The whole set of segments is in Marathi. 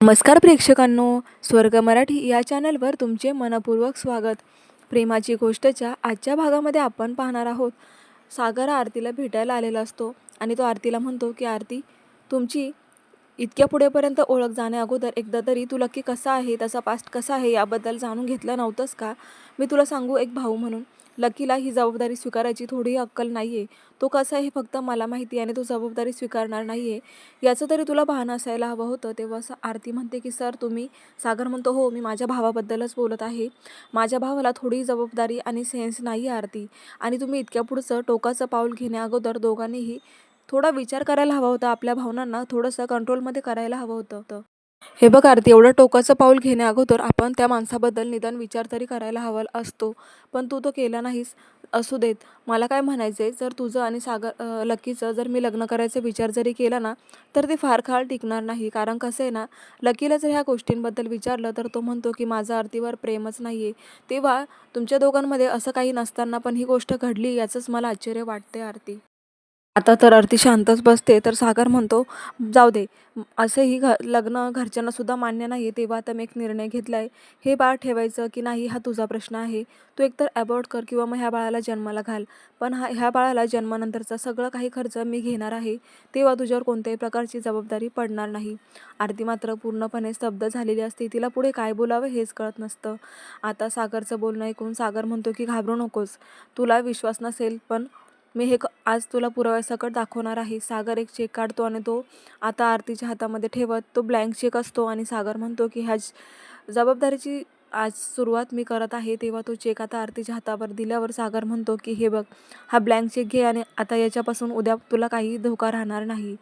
नमस्कार प्रेक्षकांनो स्वर्ग मराठी या चॅनलवर तुमचे मनपूर्वक स्वागत. प्रेमाची गोष्टच्या आजच्या भागामध्ये आपण पाहणार आहोत सागर आरतीला भेटायला आलेला असतो आणि तो आरतीला म्हणतो की आरती तुमची इतक्या पुढेपर्यंत ओळख जाण्या अगोदर एकदा तरी तू लकी कसा आहे त्याचा पास्ट कसा आहे याबद्दल जाणून घेतलं नव्हतंस का? मी तुला सांगू एक भाऊ म्हणून. लकीला ही जबाबदारी स्वीकारायची थोडीही अक्कल नाही आहे तो कसा आहे हे फक्त मला माहिती आहे आणि तो जबाबदारी स्वीकारणार नाही आहे याचं तरी तुला भान असायला हवं होतं. तेव्हा असं आरती म्हणते की सर तुम्ही सागर म्हणतो हो मी माझ्या भावाबद्दलच बोलत आहे. माझ्या भावाला थोडी जबाबदारी आणि सेन्स नाही आहे आरती. आणि तुम्ही इतक्या पुढचं टोकाचं पाऊल घेण्याअगोदर दोघांनीही थोडा विचार करायला हवा होता. आपल्या भावनांना थोडंसं कंट्रोलमध्ये करायला हवं होतं. हे बघ आरती एवढं टोकाचं पाऊल घेण्या अगोदर आपण त्या माणसाबद्दल निदान विचार तरी करायला हवा असतो. पण तू तो केला नाहीस असू देत. मला काय म्हणायचं आहे जर तुझं आणि सागर लकीचं जर मी लग्न करायचा विचार जरी केला ना तर ते फार काळ टिकणार नाही. कारण कसं आहे ना लकीला जर ह्या गोष्टींबद्दल विचारलं तर तो म्हणतो की माझं आरतीवर प्रेमच नाही आहे तेव्हा तुमच्या दोघांमध्ये असं काही नसताना पण ही गोष्ट घडली याचंच मला आश्चर्य वाटते आरती. आता तर आरती शांतच बसते तर सागर म्हणतो जाऊ दे असंही घ लग्न घरच्यांनासुद्धा मान्य नाही आहे तेव्हा आता मी एक निर्णय घेतला आहे हे बाळ ठेवायचं की नाही हा तुझा प्रश्न आहे. तू एकतर ॲबॉर्ट कर किंवा मग ह्या बाळाला जन्माला घाल. पण हा ह्या बाळाला जन्मानंतरचा सगळं काही खर्च मी घेणार आहे. तेव्हा तुझ्यावर कोणत्याही प्रकारची जबाबदारी पडणार नाही. आरती मात्र पूर्णपणे स्तब्ध झालेली असते. तिला पुढे काय बोलावं हेच कळत नसतं. आता सागरचं बोलणं ऐकून सागर म्हणतो की घाबरू नकोस. तुला विश्वास नसेल पण मी हे आज तुला पुराव्यासकट दाखवणार आहे. सागर एक चेक काढतो आणि तो आता आरतीच्या हातामध्ये ठेवत तो ब्लँक चेक असतो आणि सागर म्हणतो की ह्या जबाबदारीची आज सुरुवात मी करत आहे. तेव्हा तो चेक आता आरतीच्या हातावर दिल्यावर सागर म्हणतो की हे बघ हा ब्लँक चेक घे आणि आता याच्यापासून उद्या तुला काही धोका राहणार नाही.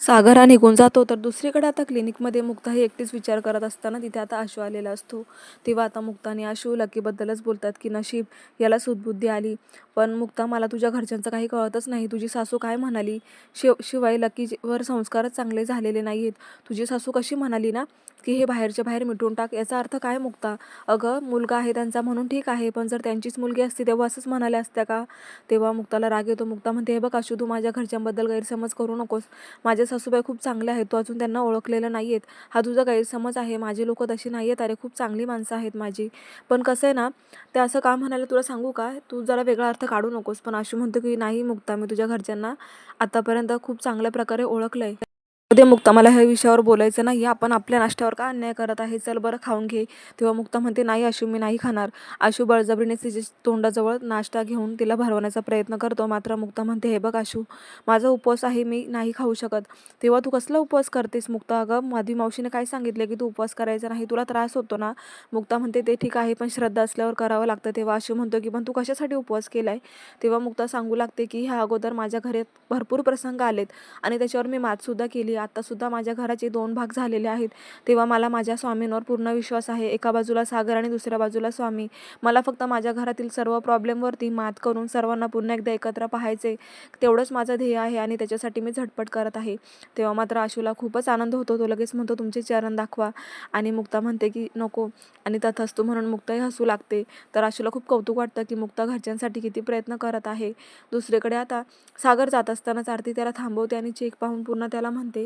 सागर हा निघून जातो तर दुसरीकडे आता क्लिनिकमध्ये मुक्ता ही एकटीच विचार करत असताना तिथे आता आशू आलेला असतो. तेव्हा आता मुक्ता आणि आशू लकीबद्दलच बोलतात की नशीब याला सुदबुद्धी आली. पण मुक्ता मला तुझ्या घरच्यांचं काही कळतच नाही. तुझी सासू काय म्हणाली? शिव शिवाय लकीवर संस्कारच चांगले झालेले नाही आहेत तुझी सासू कशी म्हणाली ना की हे बाहेरच्या बाहेर मिटून टाक याचा अर्थ काय मुक्ता? अगं मुलगा आहे त्यांचा म्हणून ठीक आहे पण जर त्यांचीच मुलगी असती तेव्हा असंच म्हणाल्या असत्या का? तेव्हा मुक्ताला राग येतो. मुक्ता म्हणते हे बघ अशू तू माझ्या घरच्यांबद्दल गैरसमज करू नकोस. माझ्या सासूबाई खूप चांगल्या आहेत तू अजून त्यांना ओळखलेलं नाही आहेत हा तुझा गैरसमज आहे. माझे लोक तशी नाही आहेत अरे खूप चांगली माणसं आहेत माझी. पण कसं आहे ना ते असं का म्हणायला तुला सांगू का? तू जरा वेगळा अर्थ काढू नकोस. पण अशू म्हणतो की नाही मुक्ता मी तुझ्या घरच्यांना आतापर्यंत खूप चांगल्या प्रकारे ओळखलं आहे दे मुक्ता मला ह्या विषयावर बोलायचं नाही आपण आपल्या नाश्त्यावर का अन्याय करत आहे? चल बरं खाऊन घे. तेव्हा मुक्ता म्हणते नाही आशू मी नाही खाणार. आशू बळजबरीने तिच्या तोंडाजवळ नाश्ता घेऊन तिला भरवण्याचा प्रयत्न करतो. मात्र मुक्ता म्हणते हे बघ आशू माझा उपवास आहे मी नाही खाऊ शकत. तेव्हा तू कसला उपवास करतेस मुक्ता? अगं माधवी मावशीने काय सांगितलं की तू उपवास करायचा नाही? तुला त्रास होतो ना? मुक्ता म्हणते ते ठीक आहे पण श्रद्धा असल्यावर करावं लागतं. तेव्हा आशू म्हणतो की पण तू कशासाठी उपवास केला आहे तेव्हा मुक्ता सांगू लागते की ह्या अगोदर माझ्या घरात भरपूर प्रसंग आलेत आणि त्याच्यावर मी मातसुद्धा केली आत्तासुद्धा माझ्या घराचे दोन भाग झालेले आहेत तेव्हा मला माझ्या स्वामींवर पूर्ण विश्वास आहे. एका बाजूला सागर आणि दुसऱ्या बाजूला स्वामी. मला फक्त माझ्या घरातील सर्व प्रॉब्लेमवरती मात करून सर्वांना पुन्हा एकदा एकत्र पाहायचे तेवढंच माझं ध्येय आहे आणि त्याच्यासाठी मी झटपट करत आहे. तेव्हा मात्र आशूला खूपच आनंद होतो. तो लगेच म्हणतो तुमचे चरण दाखवा. आणि मुक्ता म्हणते की नको. आणि तथास्तू म्हणून मुक्ताही हसू लागते. तर आशूला खूप कौतुक वाटतं की मुक्ता घरच्यांसाठी किती प्रयत्न करत आहे. दुसरीकडे आता सागर जात असतानाच आरती त्याला थांबवते आणि चेक पाहून पुन्हा त्याला म्हणते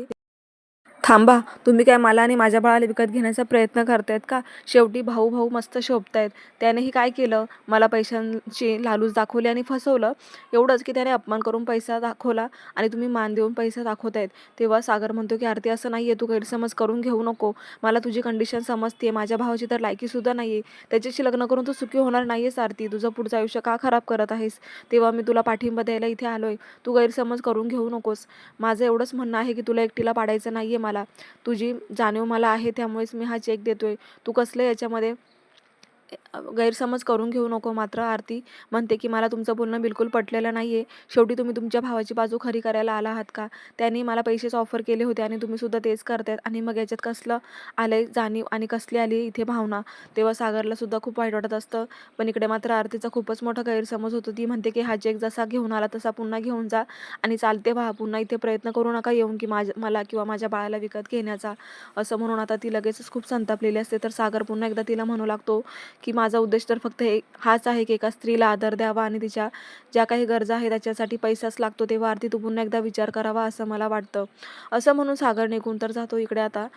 थांबा तुम्ही काय मला आणि माझ्या बाळाला विकत घेण्याचा प्रयत्न करतायत का? शेवटी भाऊ भाऊ मस्त शोभतायत. त्यानेही काय केलं? मला पैशांची लालूच दाखवली आणि फसवलं. एवढंच की त्याने अपमान करून पैसा दाखवला आणि तुम्ही मान देऊन पैसा दाखवतायत. तेव्हा सागर म्हणतो की आरती असं नाही आहे तू गैरसमज करून घेऊ नको. मला तुझी कंडिशन समजते माझ्या भावाची तर लायकीसुद्धा नाही आहे त्याच्याशी लग्न करून तू सुखी होणार नाही आहेस आरती. तुझं पुढचं आयुष्य का खराब करत आहेस? तेव्हा मी तुला पाठिंबा द्यायला इथे आलो आहे तू गैरसमज करून घेऊ नकोस. माझं एवढंच म्हणणं आहे की तुला एकटीला पाडायचं नाही आहे मला. तुझी जाणीव मला आहे त्यामुळेच मी हा चेक देतोय. तू कसलं याच्यामध्ये गैरसमज करून घेऊ नको मात्र आरती म्हणते की मला तुमचं बोलणं बिलकुल पटलेलं नाही आहे शेवटी तुम्ही तुमच्या भावाची बाजू खरी करायला आला आहात का त्यांनी मला पैसेच ऑफर केले होते आणि तुम्हीसुद्धा तेच करतायत आणि मग याच्यात कसलं आलंय जाणीव आणि कसली आली इथे भावना? तेव्हा सागरला सुद्धा खूप वाईट वाटत असतं. पण इकडे मात्र आरतीचा खूपच मोठा गैरसमज होतो. ती म्हणते की हा चेक जसा घेऊन आला तसा पुन्हा घेऊन जा आणि चालते व्हा. पुन्हा इथे प्रयत्न करू नका येऊन की माझ्या मला किंवा माझ्या बाळाला विकत घेण्याचा. असं म्हणून आता ती लगेचच खूप संतापलेली असते. तर सागर पुन्हा एकदा तिला म्हणू लागतो की माझा उद्देश तर फक्त हे हाच आहे की एका स्त्रीला आदर द्यावा आणि तिच्या ज्या काही गरजा आहे त्याच्यासाठी पैसाच लागतो तेव्हा आरती तू पुन्हा एकदा विचार करावा असं मला वाटतं. असं म्हणून सागर निघून तर जातो इकडे आता.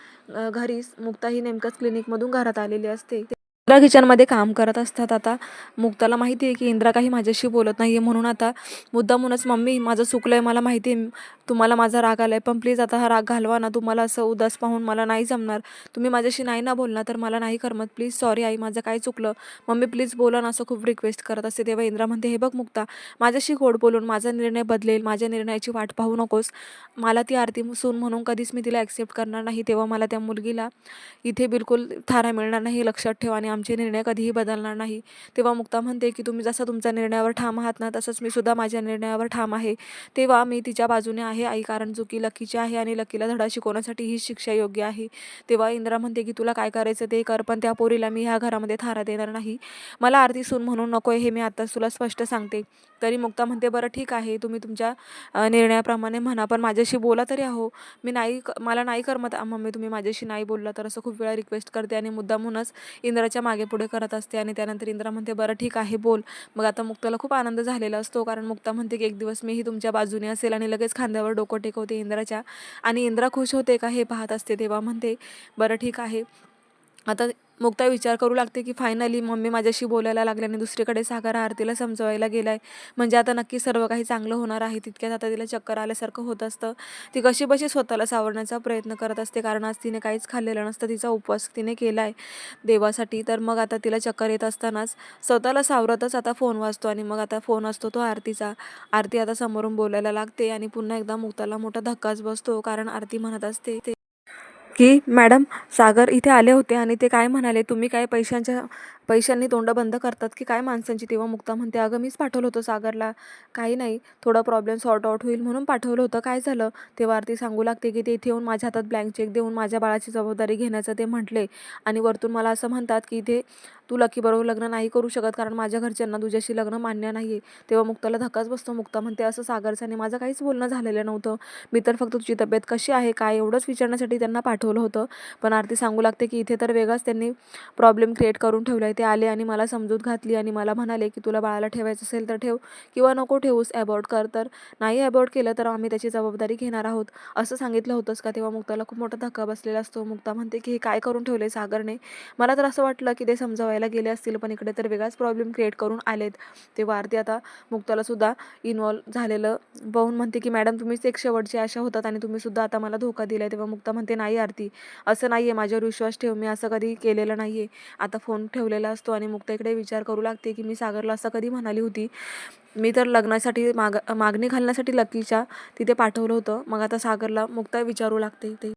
घरीच मुक्ताही मुक्ता ही नेमकंच क्लिनिकमधून घरात आलेली असते. इंद्रा किचनमध्ये काम करत असतात. आता मुक्ताला माहिती आहे की इंद्रा काही माझ्याशी बोलत नाही आहे म्हणून आता मुद्दामूनच मम्मी माझं चुकलं आहे मला माहिती आहे. तुम्हाला माझा राग आला आहे पण प्लीज आता हा राग घालवा ना. तुम्हाला असं उदास पाहून मला नाही जमणार. तुम्ही माझ्याशी नाही ना बोलणार तर मला नाही करमत. प्लीज सॉरी आई माझं काय चुकलं? मम्मी प्लीज बोला ना असं खूप रिक्वेस्ट करत असते. तेव्हा इंद्रा म्हणते हे बघ मुक्ता माझ्याशी गोड बोलून माझा निर्णय बदलेल. माझ्या निर्णयाची वाट पाहू नकोस. मला ती आरती सून म्हणून कधीच मी तिला ॲक्सेप्ट करणार नाही. तेव्हा मला त्या मुलगीला इथे बिलकुल थारा मिळणार नाही हे लक्षात ठेवा आणि आमचे निर्णय कधीही बदलणार नाही. तेव्हा मुक्ता म्हणते की तुम्ही जसं तुमच्या निर्णयावर ठाम आहात ना तसंच मी सुद्धा माझ्या निर्णयावर ठाम आहे. तेव्हा मी तिच्या बाजूने आहे आई कारण चुकी लकीची आहे आणि लकीला धडा शिकवण्यासाठी ही शिक्षा योग्य आहे. तेव्हा इंद्रा म्हणते की तुला काय करायचं ते कर पण त्या पोरीला मी ह्या घरामध्ये थारा देणार नाही. मला आरती सून म्हणून नको आहे हे मी आत्ताच तुला स्पष्ट सांगते. तरी मुक्ता म्हणते बरं ठीक आहे तुम्ही तुमच्या निर्णयाप्रमाणे म्हणा पण माझ्याशी बोला तरी आहो. मी नाही क- मला नाही करमत मम्मी तुम्ही माझ्याशी नाही बोलला तर असं खूप वेळा रिक्वेस्ट करते आणि मुद्दामहूनच इंद्राच्या मागे पुढे करत असते आणि त्यानंतर इंद्रा म्हणते बरं ठीक आहे बोल. मग आता मुक्ताला खूप आनंद झालेला असतो कारण मुक्ता म्हणते की एक दिवस मीही तुमच्या बाजूने असेल आणि लगेच खांद्यावर डोकं टेकवते इंद्राच्या. आणि इंद्रा खुश होते का हे पाहत असते तेव्हा. म्हणते बरं ठीक आहे. आता मुक्ता विचार करू लागते की फायनली मम्मी माझ्याशी बोलायला लागले आणि दुसरीकडे सागर आरतीला समजवायला गेलाय. म्हणजे आता नक्की सर्व काही चांगलं होणार आहे. तितक्यात आता तिला चक्कर आल्यासारखं होत असतं. ती कशी बशी स्वतःला सावरण्याचा प्रयत्न करत असते. कारण आज तिने काहीच खाल्लेलं नसतं. तिचा उपवास तिने केला आहे देवासाठी. तर मग आता तिला चक्कर येत असतानाच स्वतःला सावरतच आता फोन वाजतो आणि मग आता फोन असतो तो आरतीचा. आरती आता समोरून बोलायला लागते आणि पुन्हा एकदा मुक्ताला मोठा धक्काच बसतो. कारण आरती म्हणत असते ते की मॅडम सागर इथे आले होते आणि ते काय म्हणाले? तुम्ही काय पैशांच्या पैशांनी तोंड बंद करतात की काय माणसांची? तेव्हा मुक्ता म्हणते अगं मीच पाठवलं होतं सागरला. काही नाही थोडा प्रॉब्लेम सॉर्ट आउट होईल म्हणून पाठवलं होतं. काय झालं? तेव्हा आरती सांगू लागते की ते इथे येऊन माझ्या हातात ब्लँक चेक देऊन माझ्या बाळाची जबाबदारी घेण्याचं ते म्हटले. आणि वरतून मला असं म्हणतात की इथे तू लकीबरोबर लग्न नाही करू शकत कारण माझ्या घरच्यांना तुझ्याशी लग्न मान्य नाही आहे तेव्हा मुक्ताला धक्काच बसतो. मुक्ता म्हणते असं सागरचं आणि माझं काहीच बोलणं झालेलं नव्हतं. मी तर फक्त तुझी तब्येत कशी आहे काय एवढंच विचारण्यासाठी त्यांना पाठवलं होतं. पण आरती सांगू लागते की इथे तर वेगळाच त्यांनी प्रॉब्लेम क्रिएट करून ठेवला आहे ते आले आणि मला समजूत घातली आणि मला म्हणाले की तुला बाळाला ठेवायचं असेल तर ठेव किंवा नको ठेवूस अबॉर्ट कर. तर नाही अबॉर्ट केलं तर आम्ही त्याची जबाबदारी घेणार आहोत. असं सांगितलं होतंस का तेव्हा मुक्ताला खूप मोठा धक्का बसलेला असतो. मुक्ता म्हणते की हे काय करून ठेवले सागरने? मला तर असं वाटलं की ते समजावायला गेले असतील पण इकडे तर वेगळाच प्रॉब्लेम क्रिएट करून आलेत. तेव्हा आरती आता. मुक्ताला सुद्धा इन्वॉल्व झालेलं. पाहून म्हणते की मॅडम तुम्हीच एक शेवटची आशा होतात आणि तुम्ही सुद्धा आता मला धोका दिलाय. तेव्हा मुक्ता म्हणते नाही आरती. असं नाही आहे माझ्यावर विश्वास ठेव. मी असं कधी केलेलं नाही आहे आता फोन ठेवलेला असतो आणि मुक्ता इकडे विचार करू लागते की मी सागरला असं कधी म्हणाली होती. मी तर लग्नासाठी माग मागणी घालण्यासाठी लकीच्या तिथे पाठवलं होतं. मग आता सागरला मुक्ता विचारू लागते ते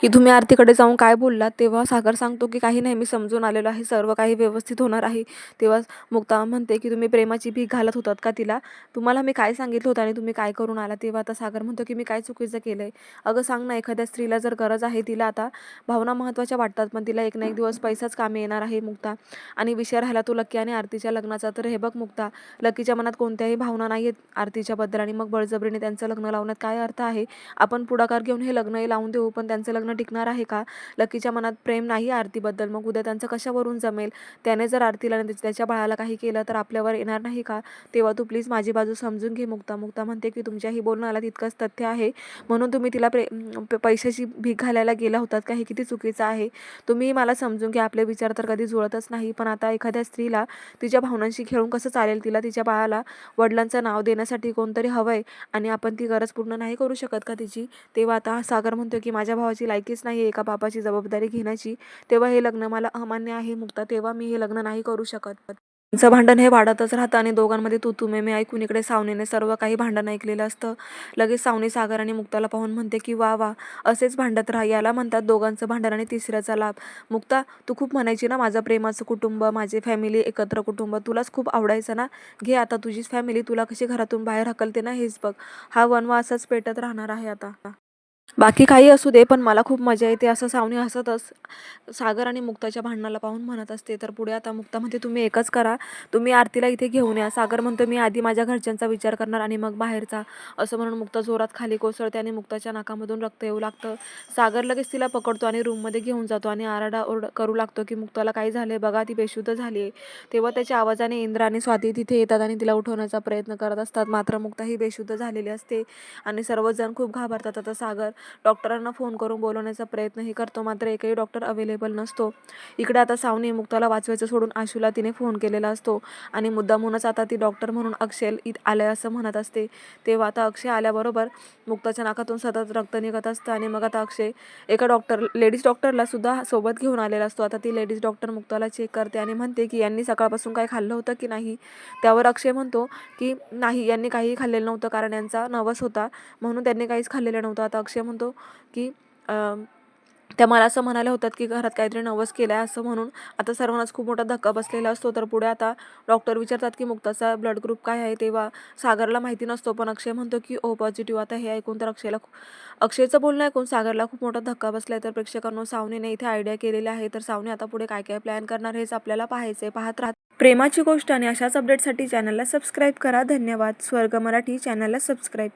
की तुम्ही आरतीकडे जाऊन काय बोललात तेव्हा सागर सांगतो की काही नाही मी समजून आलेलो आहे सर्व काही व्यवस्थित होणार आहे. तेव्हा मुक्ता म्हणते की तुम्ही प्रेमाची भीक घालत होतात का तिला? तुम्हाला मी काय सांगितलं होतं आणि तुम्ही काय करून आला तेव्हा आता सागर म्हणतो की मी काय चुकीचं केलं आहे अगं सांग ना एखाद्या स्त्रीला जर गरज आहे तिला आता भावना महत्त्वाच्या वाटतात पण तिला एक ना एक दिवस पैसाच कामी येणार आहे मुक्ता. आणि विषय राहिला तो लकी आणि आरतीच्या लग्नाचा. तर हे बघ मुक्ता लकीच्या मनात कोणत्याही भावना नाही आहेत आरतीच्याबद्दल आणि मग बळजबरीने त्यांचं लग्न लावण्यात काय अर्थ आहे? आपण पुढाकार घेऊन हे लग्नही लावून देऊ पण त्यांचं लग्न टिकणार आहे का? लकीच्या मनात प्रेम नाही आरतीबद्दल. मग उद्या त्यांचं कशावरून जमेल? त्याने जर आरतीला आणि त्याच्या बाळाला काही केलं तर आपल्यावर येणार नाही का? तेव्हा तू प्लीज माझी बाजू समजून घे मुक्ता. मुक्ता म्हणते की तुमच्याही बोलण्याला तितकंच तथ्य आहे. म्हणून तुम्ही तिला प्रे प- पैशाची भीक घालायला गेला होतात. का हे किती चुकीचं आहे? तुम्ही मला समजून घ्या. आपले विचार तर कधी जुळतच नाही. पण आता एखाद्या स्त्रीला तिच्या भावनांशी खेळून कसं चालेल? तिला तिच्या बाळाला वडिलांचं नाव देण्यासाठी कोणतरी हवं आहे आणि आपण ती गरज पूर्ण नाही करू शकत का तिची? तेव्हा आता सागर म्हणतो की माझ्या भावाची लायकीच नाही आहे एका बापाची जबाबदारी घेण्याची. तेव्हा हे लग्न मला अमान्य आहे मुक्ता. तेव्हा मी हे लग्न नाही करू शकत. त्यांचं भांडण हे वाढतच राहतं आणि दोघांमध्ये तू तुमे मी ऐकून इकडे सावनीने सर्व काही भांडण ऐकलेलं असतं. लगेच सावनी सागर आणि मुक्ताला पाहून म्हणते की वा वा असेच भांडत राहा. याला म्हणतात दोघांचं भांडण आणि तिसऱ्याचा लाभ. मुक्ता तू खूप म्हणायची ना माझं प्रेमाचं कुटुंब माझे फॅमिली एकत्र कुटुंब तुलाच खूप आवडायचं ना? घे आता तुझीच फॅमिली तुला कशी घरातून बाहेर हकलते ना हेच बघ. हा वनवा असाच पेटत राहणार आहे आता. बाकी काही असू दे पण मला खूप मजा येते असं सावनी हसतच सागर आणि मुक्ताच्या भांडणाला पाहून म्हणत असते तर पुढे आता मुक्ता म्हणते तुम्ही एकच करा तुम्ही आरतीला इथे घेऊन या. सागर म्हणतो मी आधी माझ्या घरच्यांचा विचार करणार आणि मग बाहेरचा असं म्हणून मुक्ता जोरात खाली कोसळते आणि मुक्ताच्या नाकामधून रक्त येऊ लागतं. सागर लगेच तिला पकडतो आणि रूममध्ये घेऊन जातो आणि आरडा ओरड करू लागतो की मुक्ताला काय झालंय? बघा ती बेशुद्ध झाली आहे तेव्हा त्याच्या आवाजाने इंद्र आणि स्वाती तिथे येतात आणि तिला उठवण्याचा प्रयत्न करत असतात. मात्र मुक्ता ही बेशुद्ध झालेली असते आणि सर्वजण खूप घाबरतात. आता सागर डॉक्टरांना फोन करून बोलवण्याचा प्रयत्नही करतो. मात्र एकही डॉक्टर अवेलेबल नसतो. इकडे आता सावनी मुक्ताला वाचवायचं सोडून आशूला तिने फोन केलेला असतो. आणि मुद्दामहूनच आता ती डॉक्टर म्हणून अक्षय इत आले असं म्हणत असते. तेव्हा आता अक्षय आल्याबरोबर मुक्ताच्या नाकातून सतत रक्त निघत असतं आणि मग आता अक्षय एका डॉक्टर लेडीज डॉक्टरला सुद्धा सोबत घेऊन आलेला असतो. आता ती लेडीज डॉक्टर मुक्ताला चेक करते आणि म्हणते की यांनी सकाळपासून काय खाल्लं होतं की नाही? त्यावर अक्षय म्हणतो की नाही यांनी काहीही खाल्लेलं नव्हतं कारण यांचा नवस होता. म्हणून त्यांनी काहीच खाल्लेलं नव्हतं. आता अक्षय म्हणतो की त्या मला असं म्हणाल्या होतात की घरात काहीतरी नवस केलं आहे असं म्हणून आता सर्वांनाच खूप मोठा धक्का बसलेला असतो. तर पुढे आता डॉक्टर विचारतात की मुक्ताचा ब्लड ग्रुप काय आहे? तेव्हा सागरला माहिती नसतो पण अक्षय म्हणतो की ओ पॉझिटिव्ह आता हे ऐकून तर अक्षयला खूप अक्षयचं बोलणं ऐकून सागरला खूप मोठा धक्का बसला आहे तर प्रेक्षकांनो सावनीने इथे आयडिया केलेली आहे तर सावनी आता पुढे काय काय प्लॅन करणार हेच आपल्याला पाहायचं आहे पाहत राहत प्रेमाची गोष्ट आणि अशाच अपडेटसाठी चॅनलला सबस्क्राईब करा. धन्यवाद. स्वर्ग मराठी चॅनलला सबस्क्राईब